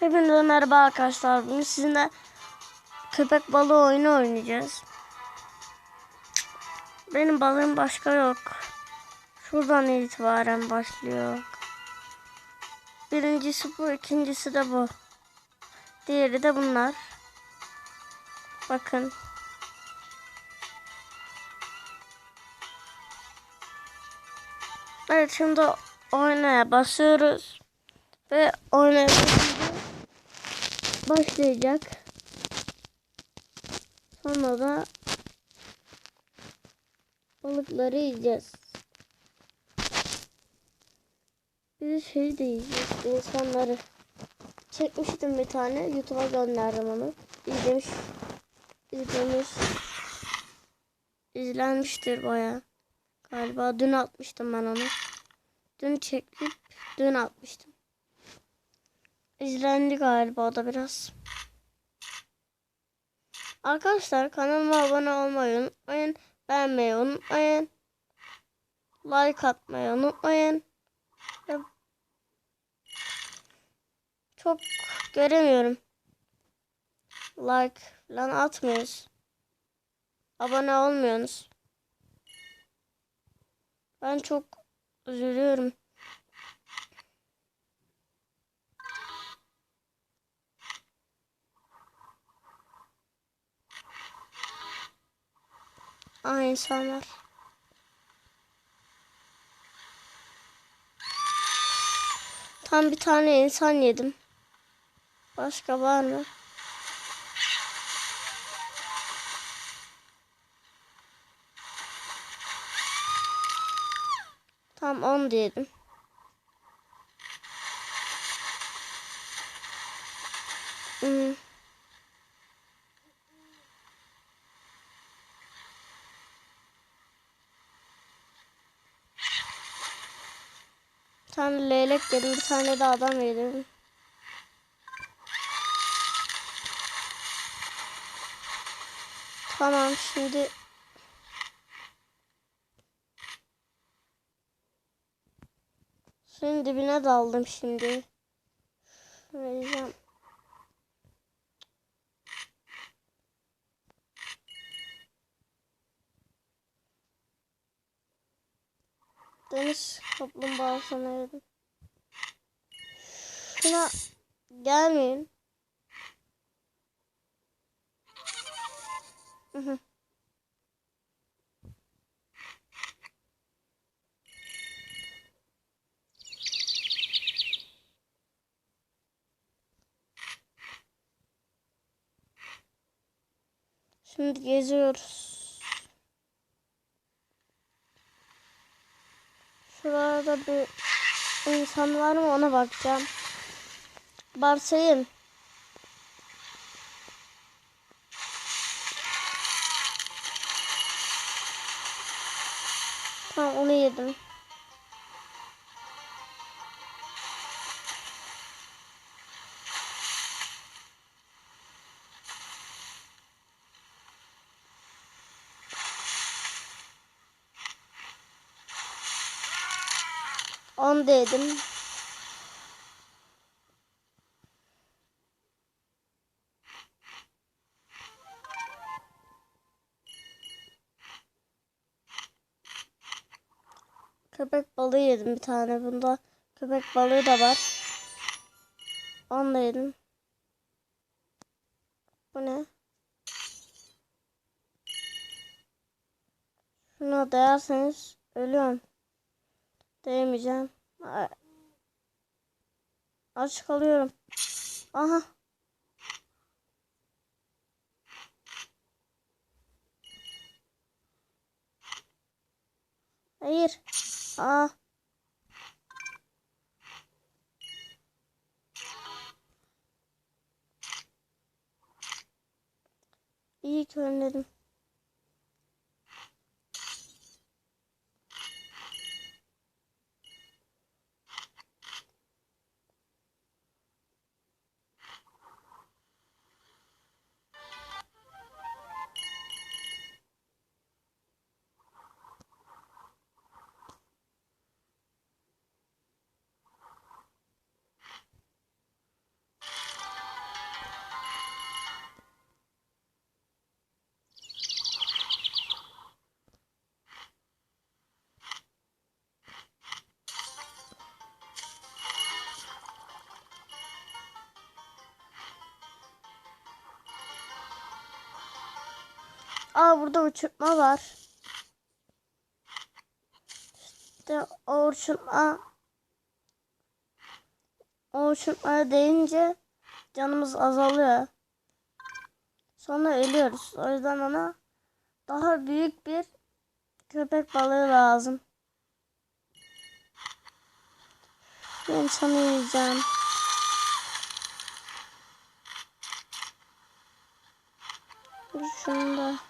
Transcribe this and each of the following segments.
Hepinize merhaba arkadaşlar. Bugün sizinle köpek balığı oyunu oynayacağız. Benim balığım başka yok. Şuradan itibaren başlıyor. Birincisi bu, ikincisi de bu. Diğeri de bunlar. Bakın. Evet şimdi oynaya basıyoruz. Ve oynaya başlayacak. Sonra da balıkları yiyeceğiz. Bir şey de yiyeceğiz. insanları. Çekmiştim bir tane. YouTube'a gönderdim onu. İzlemiş. izlemiş. İzlenmiştir baya. Galiba dün atmıştım ben onu. Dün çekip dün atmıştım. İzlendi galiba da biraz. Arkadaşlar kanalıma abone olmayı unutmayın. Beğenmeyi unutmayın. Like atmayı unutmayın. Çok göremiyorum. Like falan atmıyoruz. Abone olmuyorsunuz. Ben çok üzülüyorum. İnsanlar. Tam bir tane insan yedim. Başka var mı? Tam 10 diyelim. Hmm. Bir tane leylek yedim, bir tane de adam yedim. Tamam şimdi Suyun dibine daldım şimdi. Vereceğim. Deniz kaplumbağasına yedim. Şuna gelmeyin. Şimdi geziyoruz. Şurada bir insan var mı ona bakacağım. Varsayım. Tamam onu yedim. On dedim. Köpek balığı yedim bir tane. Bunda köpek balığı da var. Onu da yedim. Bu ne? Şuna değerseniz ölüyorum. Değmeyeceğim. Aç kalıyorum. Aha. Hayır. Aa. İyi ki önledim. Aa burada uçurtma var. İşte o uçurtma o uçurtmaya değince canımız azalıyor. Sonra ölüyoruz. O yüzden ona daha büyük bir köpek balığı lazım. Ben sana yiyeceğim. Şunu da.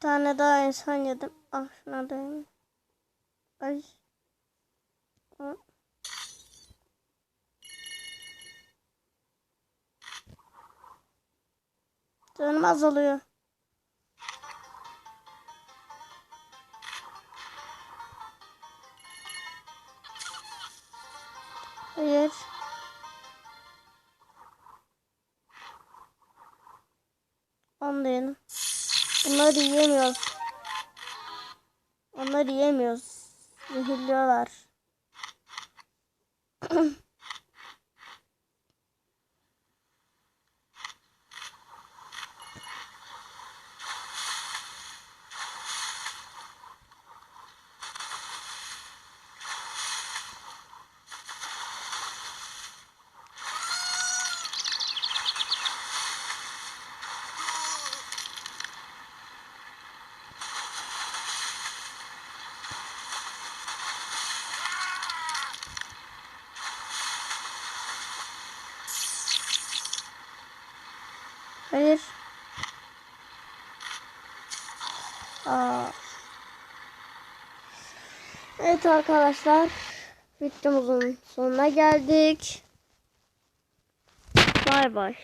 Tane daha insan yedim. Ah şuna da Ay. Ah. Canım azalıyor. Hayır. Onu da yedim. Bunları yiyemiyoruz. Onları yiyemiyoruz. Zehirliyorlar. Hayır. Aa. Evet arkadaşlar. Videomuzun sonuna geldik. Bay bay.